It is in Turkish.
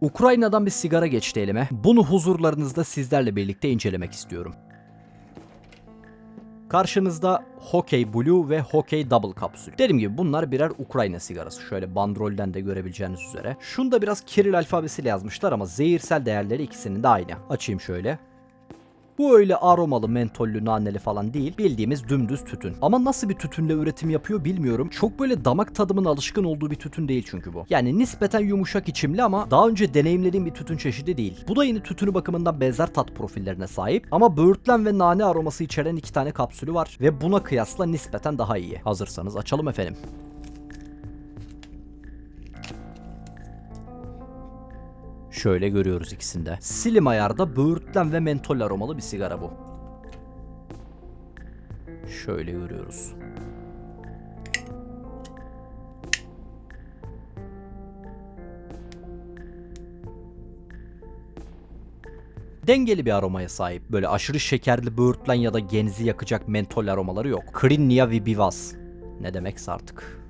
Ukrayna'dan bir sigara geçti elime. Bunu huzurlarınızda sizlerle birlikte incelemek istiyorum. Karşınızda Hokey Blue ve Hokey Double kapsül. Dediğim gibi bunlar birer Ukrayna sigarası. Şöyle bandrolden de görebileceğiniz üzere. Şunu da biraz Kiril alfabesiyle yazmışlar ama zehirsel değerleri ikisinin de aynı. Açayım şöyle. Bu öyle aromalı, mentollü, naneli falan değil. Bildiğimiz dümdüz tütün. Ama nasıl bir tütünle üretim yapıyor bilmiyorum. Çok böyle damak tadımın alışkın olduğu bir tütün değil çünkü bu. Yani nispeten yumuşak içimli ama daha önce deneyimlediğim bir tütün çeşidi değil. Bu da yine tütünü bakımından benzer tat profillerine sahip. Ama böğürtlen ve nane aroması içeren iki tane kapsülü var. Ve buna kıyasla nispeten daha iyi. Hazırsanız açalım efendim. Şöyle görüyoruz ikisinde. Slim ayarda böğürtlen ve mentol aromalı bir sigara bu. Şöyle görüyoruz. Dengeli bir aromaya sahip. Böyle aşırı şekerli böğürtlen ya da genzi yakacak mentol aromaları yok. Krinnia vibivas. Ne demekse artık.